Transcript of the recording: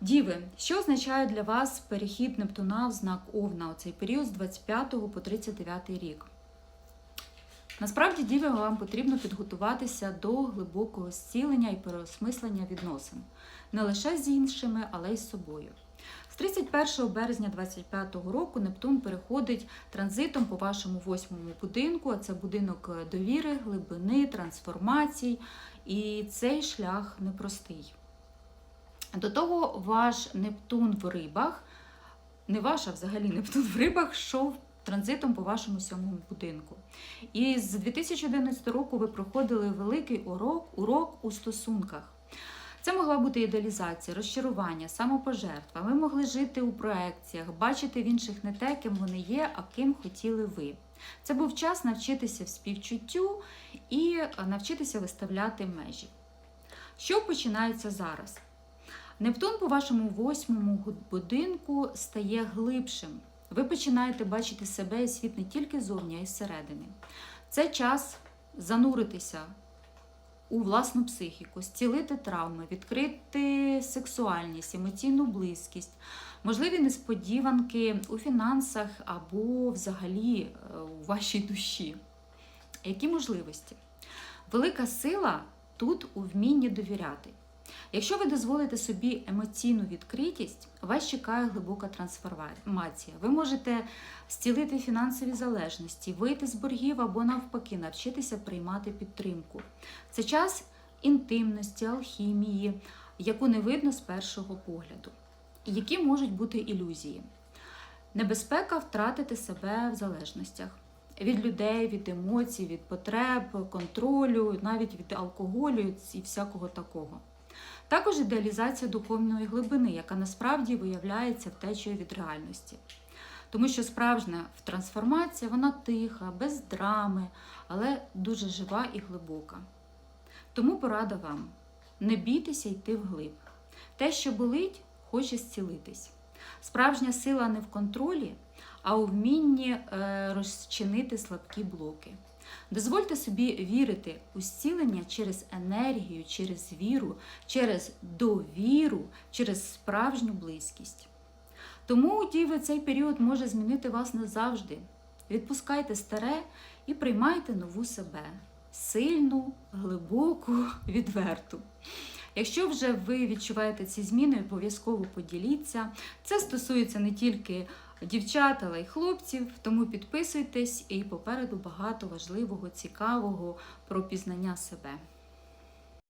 Діви, що означає для вас перехід Нептуна в знак Овна у цей період з 25 по 39 рік? Насправді, діви, вам потрібно підготуватися до глибокого зцілення і переосмислення відносин не лише з іншими, але й з собою. З 31 березня 2025 року Нептун переходить транзитом по вашому восьмому будинку, а це будинок довіри, глибини, трансформацій. І цей шлях непростий. До того ваш Нептун в рибах, не ваш, а взагалі Нептун в рибах, йшов транзитом по вашому сьомому будинку. І з 2011 року ви проходили великий урок, урок у стосунках. Це могла бути ідеалізація, розчарування, самопожертва. Ви могли жити у проекціях, бачити в інших не те, ким вони є, а ким хотіли ви. Це був час навчитися в співчуттю і навчитися виставляти межі. Що починається зараз? Нептун по вашому восьмому будинку стає глибшим. Ви починаєте бачити себе і світ не тільки зовні, а й зсередини. Це час зануритися у власну психіку, зцілити травми, відкрити сексуальність, емоційну близькість, можливі несподіванки у фінансах або взагалі е, у вашій душі. Які можливості? Велика сила тут у вмінні довіряти. Якщо ви дозволите собі емоційну відкритість, вас чекає глибока трансформація. Ви можете зцілити фінансові залежності, вийти з боргів або навпаки, навчитися приймати підтримку. Це час інтимності, алхімії, яку не видно з першого погляду. Які можуть бути ілюзії. Небезпека втратити себе в залежностях. Від людей, від емоцій, від потреб, контролю, навіть від алкоголю і всякого такого. Також ідеалізація духовної глибини, яка насправді виявляється втечею від реальності. Тому що справжня трансформація, вона тиха, без драми, але дуже жива і глибока. Тому порада вам: не бійтеся йти вглиб. Те, що болить, хоче зцілитись. Справжня сила не в контролі, а у вмінні е, розчинити слабкі блоки. Дозвольте собі вірити у зцілення через енергію, через віру, через довіру, через справжню близькість. Тому, діви, цей період може змінити вас назавжди. Відпускайте старе і приймайте нову себе сильну, глибоку, відверту. Якщо вже ви відчуваєте ці зміни, обов'язково поділіться. Це стосується не тільки дівчат, але й хлопців. Тому підписуйтесь і попереду багато важливого, цікавого про пізнання себе.